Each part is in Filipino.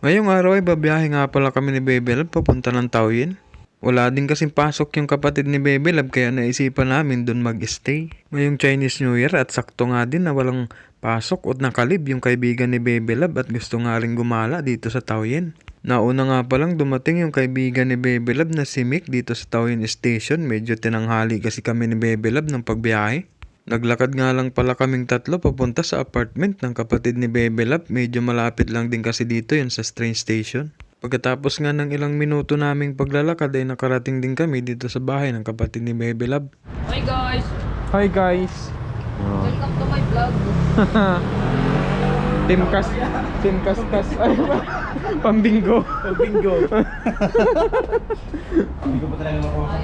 Ngayong araw ay babiyahe nga pala kami ni Bebe Love papunta ng Taoyin. Wala din kasing pasok yung kapatid ni Bebe Love kaya naisipan namin doon mag-stay. Ngayong Chinese New Year at sakto nga din na walang pasok at nakalib yung kaibigan ni Bebe Love at gusto nga rin gumala dito sa Taoyin. Nauna nga palang dumating yung kaibigan ni Bebe Love na si Mick dito sa Taoyin Station. Medyo tinanghali kasi kami ni Bebe Love ng pagbiyahe. Naglakad nga lang pala kaming tatlo papunta sa apartment ng kapatid ni Bebe Love. Medyo malapit lang din kasi dito yun sa train station. Pagkatapos nga ng ilang minuto naming paglalakad ay nakarating din kami dito sa bahay ng kapatid ni Bebe Love. Hi guys! Hi guys! Welcome to my vlog. Team Kas... Team Kaskas... Ay, pambingo. Bingo. Hindi ko pa talaga makuha.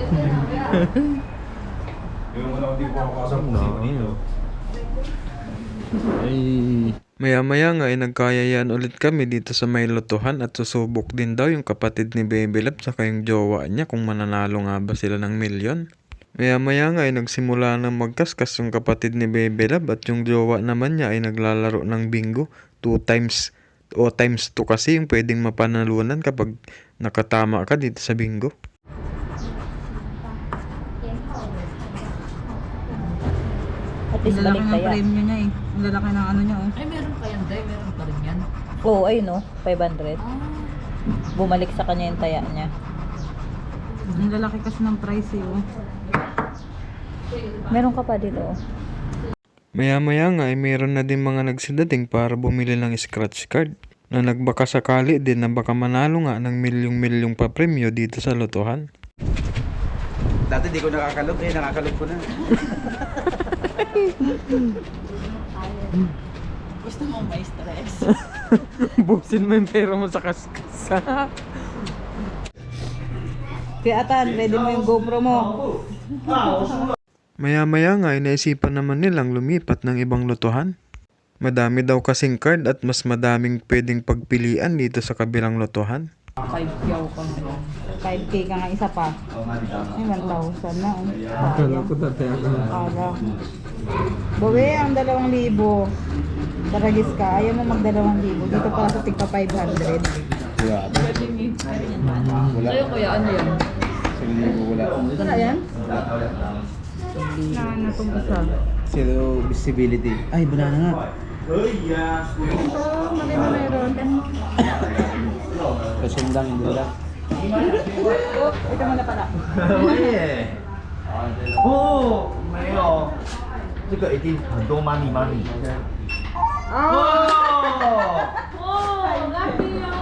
Yung ko din po ako kasama no. dito. Ay. Maya-maya nga ay nagkayayaan ulit kami dito sa may lotohan at susubok din daw yung kapatid ni Baby Love saka yung jowa niya kung mananalo nga ba sila ng milyon. Maya-maya nga ay nagsimula na magkaskas yung kapatid ni Baby Love at yung jowa naman niya ay naglalaro ng bingo. Two times o times two kasi yung pwedeng mapanalunan kapag nakatama ka dito sa bingo. Ang lalaki balik ng kaya. premium niya eh. Ang lalaki ng ano niya oh. Ay, meron pa yan, Day. Meron pa rin yan. Oo, ayun oh, 500. Ah, Bumalik sa kanya yung taya niya. Ang lalaki kasi ng price eh oh. Meron ka pa dito oh. Maya-maya nga ay meron na din mga nagsidating para bumili ng scratch card na nagbaka sakali din na baka manalo nga ng milyong-milyong pa premyo dito sa lotohan. Dati di ko nakakalog eh, nakakalog ko na. Gusto mo may stress. Busin mo yung pera mo sa kaskas. Kaya Atan, ready mo yung GoPro mo. Maya-maya nga ay naisipan naman nilang lumipat ng ibang lotohan. Madami daw kasing card at mas madaming pwedeng pagpilian dito sa kabilang lotohan. 5 yaw ka. 5K ka nga isa pa. Ay, 1,000 na oh. ko dati ako. Para. Bawi, ang 2,000. Taragis ka, ayaw mo mag 2,000. Dito pala sa tigpa 500. Wala. Wala. Sa'yo kuya, ano yan? Ko wala. Wala yan? Na, na itong isa. Zero visibility. Ay, banana nga. Ito, mali na meron. Kasundang hindi wala. Ito mo pala. 왜? 오, 왜요? 그러니까 이게 너 많이 많이. 와, Wow, lucky yun.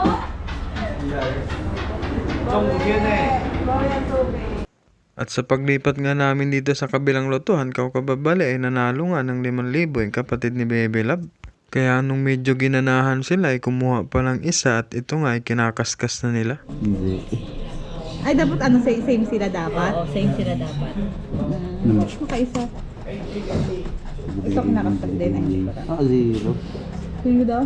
At sa paglipat nga namin dito sa kabilang lotohan, kaw kababali ay eh, nanalo nga ng 5,000 yung kapatid ni Bebe Love. Kaya nung medyo ginanahan sila ay kumuha pa ng isa at ito nga ay kinakaskas na nila. Hindi. Ay, dapat ano, same, same sila dapat? Oo, same sila dapat. Hmm. Makaisa. Ito kinakastas din. Ay, hindi pala. Ah, zero. Sino daw?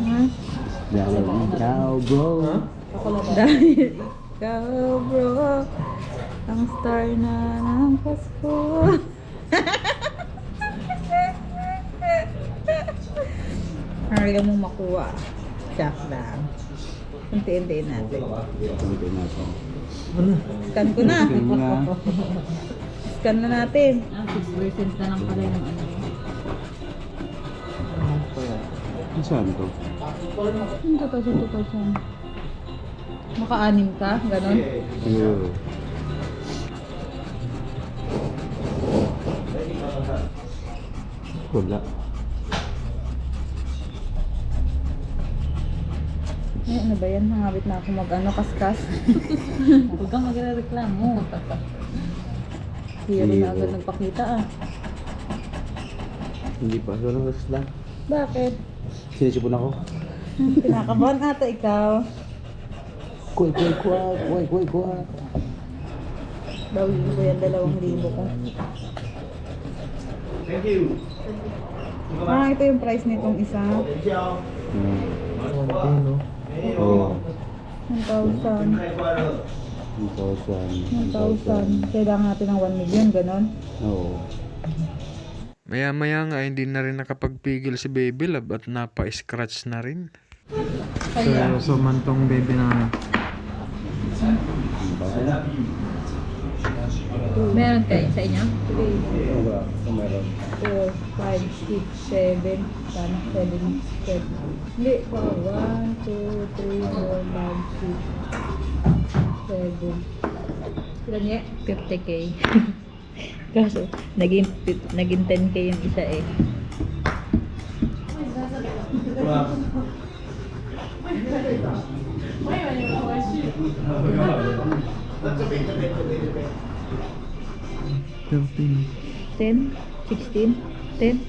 Ha? Dahil ikaw, bro. Dahil ikaw, bro, ang star na ng Pasko. Ayaw mo makuha. Check lang. Unti-untiin natin. Hindi natin. Scan ko na. Scan na natin. Ah, 6% na lang pala yung ano. Saan to? Ano to to to to to Maka-anim ka? Ganon? Ayun. Wala. Ay, ano ba yan? Nangabit na ako mag-ano, kaskas. Huwag kang magre-reklamo. Hero na agad nagpakita ah. Hindi pa. Walang gas lang. Bakit? Sinisipon ako. Kinakabahan ata ikaw. Kuy, kuy, kuy, kuy, kuy, kuy. Bawin ko yan, dalawang libo ko. Thank you。Ah, ito yung price nitong isa. Hmm. Oo. 1,000. 1,000. 1,000. Kailangan natin ng 1 million, ganon. Oo. Maya maya nga hindi na rin nakapagpigil si Baby Love at napa-scratch na rin. So, sumantong baby namin. Meron kayo sa inyo? 4, 5, 6, 7. Sana 7, 7. Hindi, 1, 2, 3, 4, 5, 6, 7. Ilan niya? 50k. Kaso, naging, naging 10k yung isa eh. Thirteen. 10, 16, 10,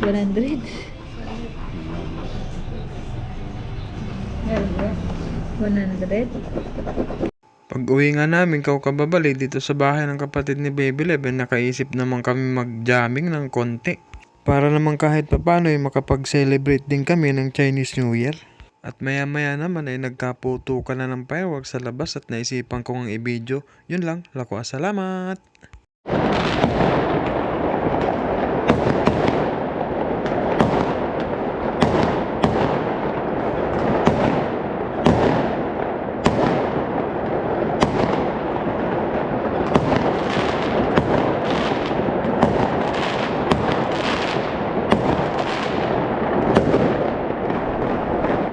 100. Meron niya. 100. Pag uwi nga namin, kau kababali dito sa bahay ng kapatid ni Baby Love, eh, nakaisip naman kami mag-jamming ng konti. Para naman kahit papano ay makapag-celebrate din kami ng Chinese New Year. At maya maya naman ay nagkaputo ka na ng fireworks sa labas at naisipan kong ang i-video. Yun lang, lako salamat!